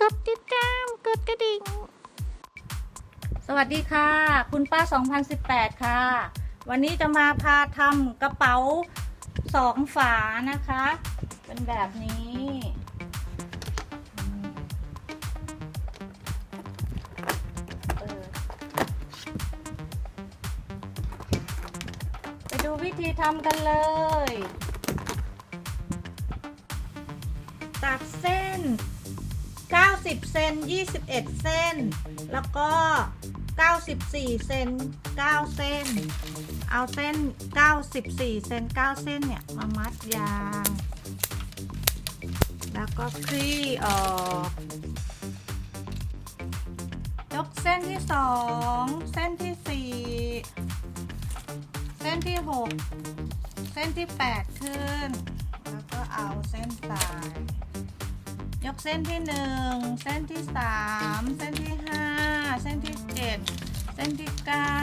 กดติดตามกดกระดิ่ง สวัสดีค่ะ คุณป้า 2018 ค่ะ วันนี้จะมาพาทำกระเป๋าสองฝานะคะ เป็นแบบนี้ไปดูวิธีทำกันเลย ตัดเส้น 90เซน 21 เส้น แล้วก็ 94 เซน 9 เส้น เอาเส้น 94 เซน 9 เส้นเนี่ย มามัดยาง แล้วก็คลี่ออกยกเส้นที่ 2 เส้นที่ 4 เส้นที่ 6 เส้นที่ 8 ขึ้น แล้วก็เอาเส้นสาย ยกเส้นที่หนึ่งเส้นที่สามเส้นที่ห้าเส้นที่เจ็ดเส้นที่เก้า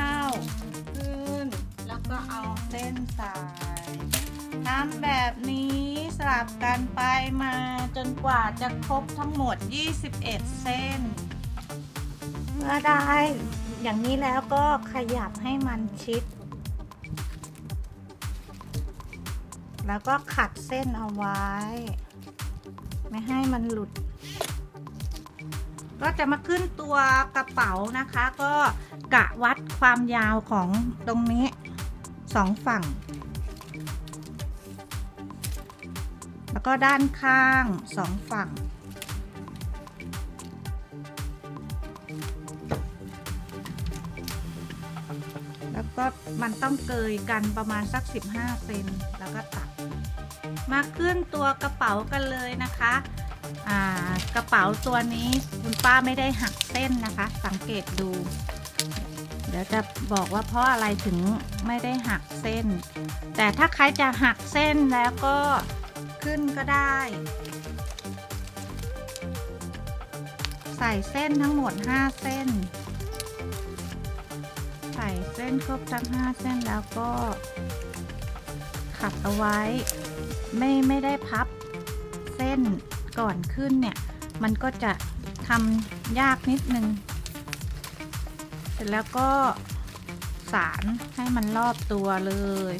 ขึ้น แล้วก็เอาเส้นสายทำแบบนี้สลับกันไปมาจนกว่าจะครบทั้งหมด 21 เส้นเมื่อได้อย่างนี้แล้วก็ขยับให้มันชิด แล้วก็ขัดเส้นเอาไว้ ไม่ให้มันหลุด ก็จะมาขึ้นตัวกระเป๋านะคะ ก็กะวัดความยาวของตรงนี้สองฝั่ง แล้วก็ด้านข้างสองฝั่งแล้วก็มันต้องเกยกันประมาณสัก 15 เซนแล้วก็ตัด มาขึ้นตัวกระเป๋ากันเลยนะคะกระเป๋าตัวนี้คุณป้าไม่ได้หักเส้นนะคะ สังเกตดู เดี๋ยวจะบอกว่าเพราะอะไรถึงไม่ได้หักเส้น แต่ถ้าใครจะหักเส้นแล้วก็ขึ้นก็ได้ ใส่เส้นทั้งหมด 5 เส้น ใส่เส้นครบทั้ง 5 เส้นแล้วก็ขัดเอาไว้ ไม่ไม่ได้พับเส้นก่อนขึ้นเนี่ย มันก็จะทำยากนิดนึง เสร็จแล้วก็สารให้มันรอบตัวเลย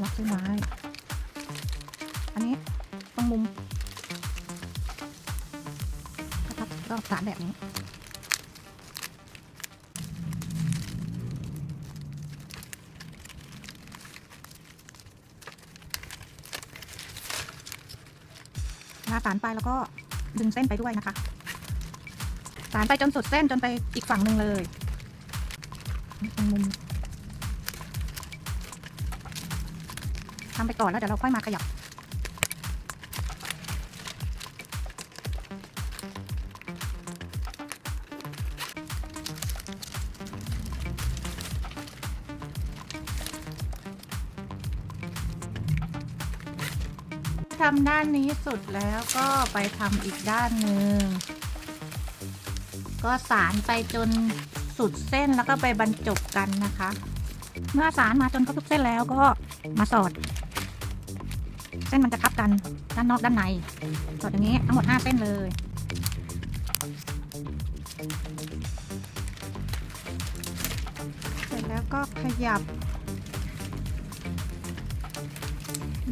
ล็อกเส้นไว้อันนี้ตรงมุมรับก็สารแบบนี้ คะสารไปแล้วก็ดึงเส้นไปด้วยนะคะสารไปจนสุดเส้นจนไปอีกฝั่งหนึ่งเลยตรงมุมทำไปก่อนแล้วเดี๋ยวเราค่อยมาขยับำด้านนี้สุดแล้วก็ไปทำอีกด้านหนึ่งก็สารไปจนสุดเส้นแล้วก็ไปบรรจบกันนะคะ เมื่อสารมาจนครบทุกเส้นแล้วก็มาสอด เส้นมันจะทับกันด้านนอกด้านในสอดอย่างนี้ทั้งหมด 5 เส้นเลยเสร็จแล้วก็ขยับ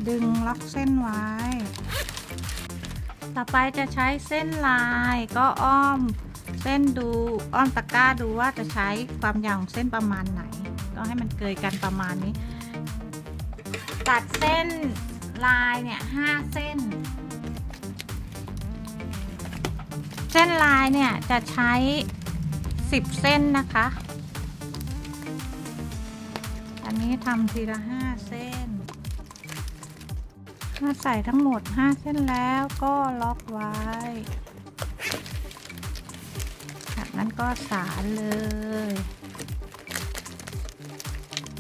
ดึงล็อกเส้นไว้ ต่อไปจะใช้เส้นลายก็อ้อมเส้นดูอ้อมตะกร้าดูว่าจะใช้ความยาวของเส้นประมาณไหน ก็ให้มันเกยกันประมาณนี้ ตัดเส้นลายเนี่ยห้าเส้น เส้นลายเนี่ยจะใช้10เส้นนะคะ อันนี้ทำทีละห้าเส้น ถ้าใส่ทั้งหมด 5 เส้นแล้วก็ล็อกไว้ จากนั้นก็สารเลย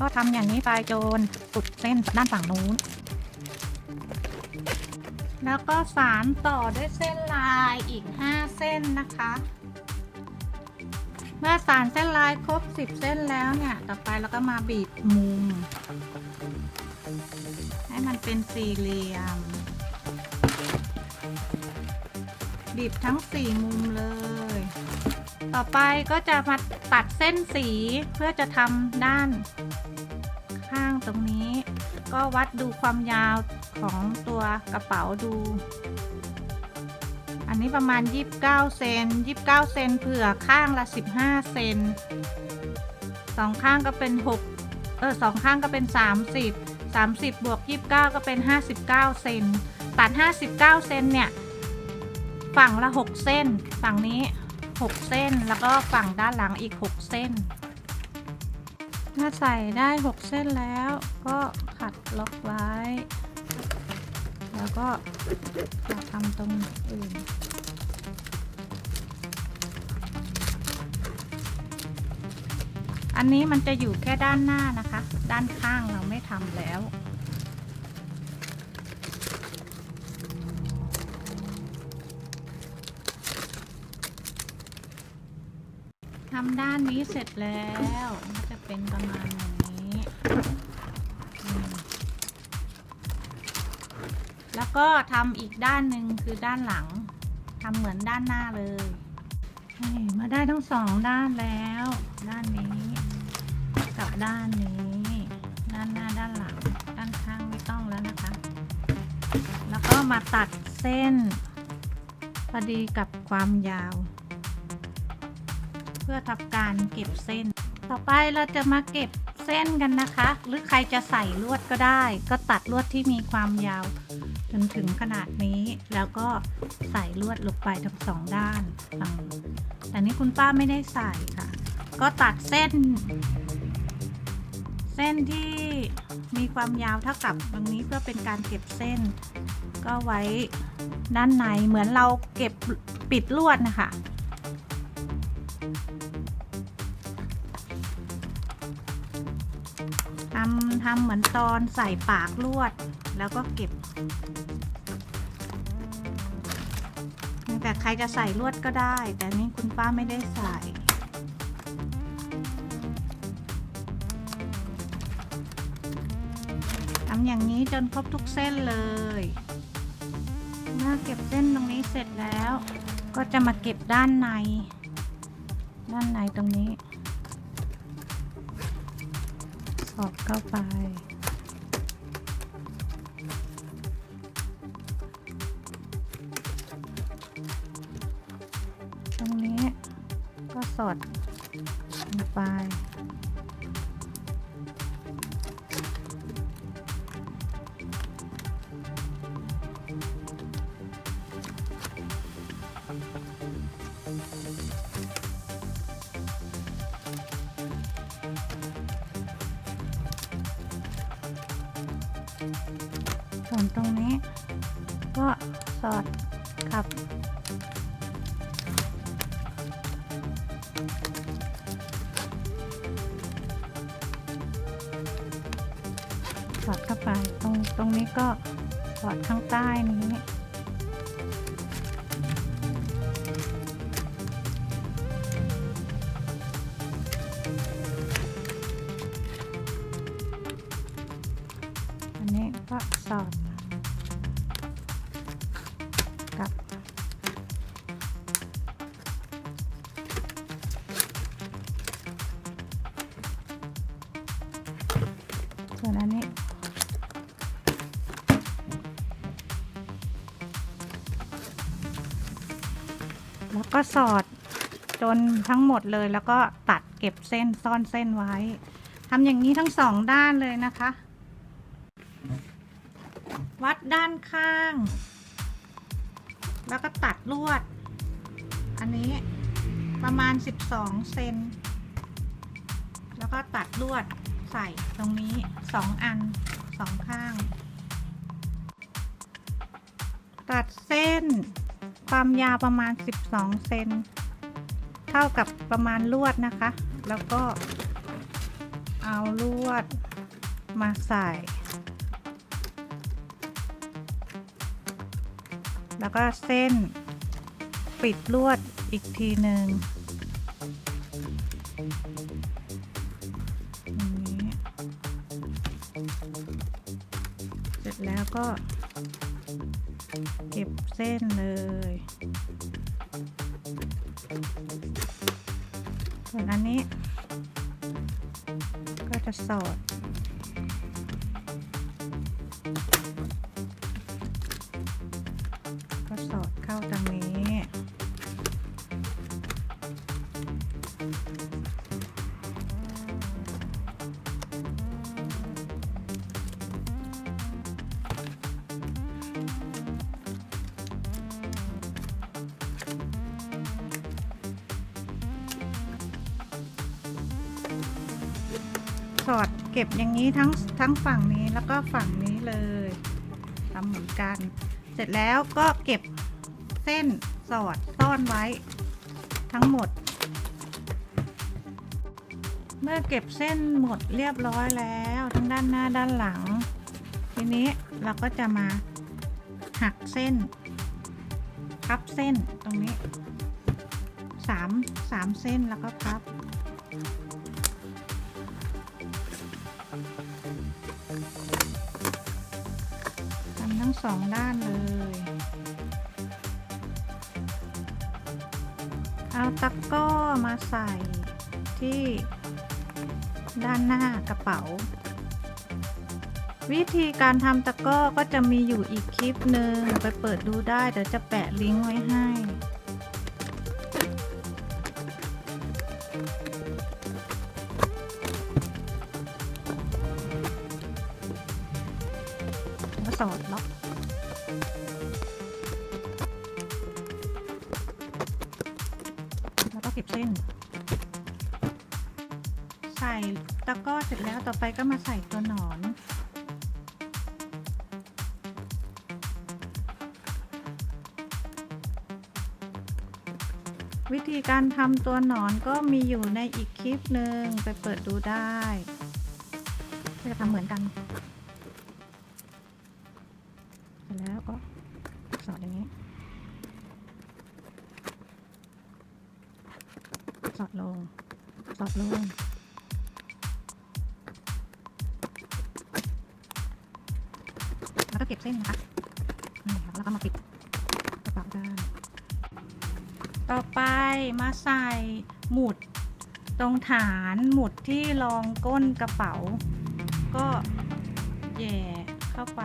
ก็ทำอย่างนี้ไปจนสุดเส้นด้านฝั่งนู้น แล้วก็สารต่อด้วยเส้นลายอีก 5 เส้นนะคะเมื่อสารเส้นลายครบ 10 เส้นแล้วเนี่ย ต่อไปเราก็มาบีบมุม เป็นสี่เหลี่ยม บีบทั้งสี่มุมเลย ต่อไปก็จะมาตัดเส้นสีเพื่อจะทำด้าน ข้างตรงนี้ ก็วัดดูความยาวของตัวกระเป๋าดู อันนี้ประมาณ 29 เซน29 เซนเผื่อข้างละ 15 เซนสองข้างก็เป็น 6 เออสองข้างก็เป็น 30 30 บวก 29 ก็เป็น 59 เซน ตัด 59 เซนเนี่ย ฝั่งละ 6 เส้น ฝั่งนี้ 6 เส้น แล้วก็ฝั่งด้านหลังอีก 6 เส้น ถ้าใส่ได้ 6 เส้นแล้วก็ขัดล็อกไว้ แล้วก็ทำตรงอื่น อันนี้มันจะอยู่แค่ด้านหน้านะคะ ด้านข้างเราไม่ทำแล้ว ทำด้านนี้เสร็จแล้วมันจะเป็นประมาณอย่างนี้ แล้วก็ทำอีกด้านหนึ่งคือด้านหลังทำเหมือนด้านหน้าเลย มาได้ทั้งสองด้านแล้ว ด้านนี้ ด้านนี้ ด้านหน้าด้านหลัง ด้านข้างไม่ต้องแล้วนะคะ แล้วก็มาตัดเส้นพอดีกับความยาว เพื่อทำการเก็บเส้น ต่อไปเราจะมาเก็บเส้นกันนะคะ หรือใครจะใส่ลวดก็ได้ ก็ตัดลวดที่มีความยาว จนถึงขนาดนี้ แล้วก็ใส่ลวดลงไปทั้งสองด้าน แต่นี้คุณป้าไม่ได้ใส่ค่ะ ก็ตัดเส้น ส้นที่มีความยาวเท่ากับตรงนี้เพื่อเป็นการเก็บเส้น ก็ไว้ด้านในเหมือนเราเก็บปิดลวดนะคะทำทำเหมือนตอนใส่ปากลวดแล้วก็เก็บ แต่ใครจะใส่ลวดก็ได้ แต่นี่คุณป้าไม่ได้ใส่ อย่างนี้จนครบทุกเส้นเลย เมื่อเก็บเส้นตรงนี้เสร็จแล้ว ก็จะมาเก็บด้านใน ด้านในตรงนี้ สอดเข้าไปตรงนี้ก็สอดลงไป ก็สอดขับ สอดเข้าไปตรงตรงนี้ก็สอดข้างใต้นี้ ส่วนอันนี้ แล้วก็สอดจนทั้งหมดเลยแล้วก็ตัดเก็บเส้นซ่อนเส้นไว้ทำอย่างนี้ทั้งสองด้านเลยนะคะ วัดด้านข้าง แล้วก็ตัดลวด อันนี้ประมาณ 12 เซน แล้วก็ตัดลวด ใส่ตรงนี้2อัน2ข้าง ตัดเส้น ความยาวประมาณ 12 เซนเท่ากับประมาณลวดนะคะ แล้วก็เอาลวดมาใส่ แล้วก็เส้นปิดลวดอีกทีหนึ่ง แล้วก็ เก็บเส้นเลยส่วนอันนี้ ก็จะสอดก็สอดเข้าตรงนี้ อดเก็บอย่างนี้ทั้งทั้งฝั่งนี้แล้วก็ฝั่งนี้เลยทำเหมือนกัน เสร็จแล้วก็เก็บเส้นสอดซ่อนไว้ทั้งหมด เมื่อเก็บเส้นหมดเรียบร้อยแล้วทั้งด้านหน้าด้านหลัง ทีนี้เราก็จะมาหักเส้นพับเส้นตรงนี้สามสามเส้นแล้วก็พับ สองด้านเลย เอาตะกร้อมาใส่ที่ด้านหน้ากระเป๋า วิธีการทำตะกร้อก็จะมีอยู่อีกคลิปหนึ่งไปเปิดดูได้ เดี๋ยวจะแปะลิงก์ไว้ให้ก็สอดล็อก ตะกร้อเสร็จแล้วต่อไปก็มาใส่ตัวหนอน วิธีการทำตัวหนอนก็มีอยู่ในอีกคลิปหนึ่งไปเปิดดูได้จะทำเหมือนกันเสร็จแล้วก็สอดอย่างนี้สอดลงสอดลง เก็บเส้นนะคะนี่ครับแล้วก็มาปิดกระเป๋าได้ต่อไปมาใส่หมุดตรงฐานหมุดที่รองก้นกระเป๋า ก็แย่เข้าไป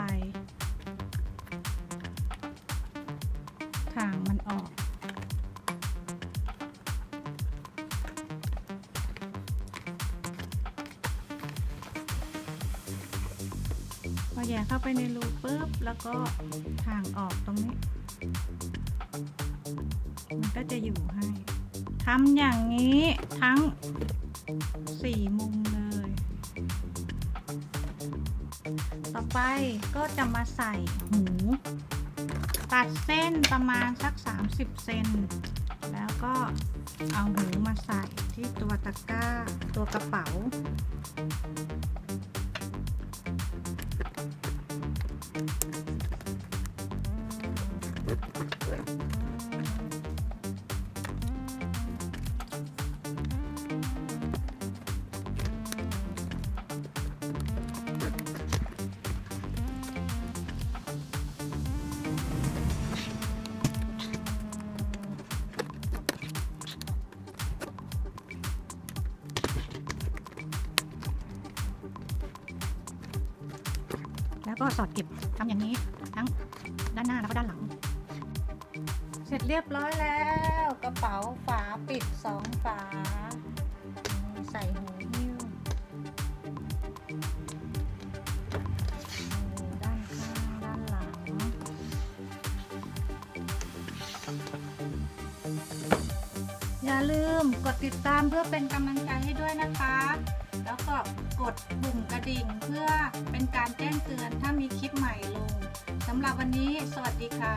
เข้าไปในรูปุ๊บแล้วก็ทางออกตรงนี้ มันก็จะอยู่ให้ทำอย่างนี้ทั้งสี่มุมเลย ต่อไปก็จะมาใส่หูตัดเส้นประมาณสัก 30 เซน แล้วก็เอาหูมาใส่ที่ตัวตะกร้า ตัวกระเป๋า แล้วก็สอดเก็บทำอย่างนี้ทั้งด้านหน้าแล้วก็ด้านหลัง เสร็จเรียบร้อยแล้ว กระเป๋าฝาปิดสองฝา ใส่หูหิ้วด้านข้างด้านหลัง อย่าลืมกดติดตามเพื่อเป็นกำลังใจให้ด้วยนะคะ แล้วก็กดปุ่มกระดิ่งเพื่อเป็นการแจ้งเตือนถ้ามีคลิปใหม่ลงสำหรับวันนี้ สวัสดีค่ะ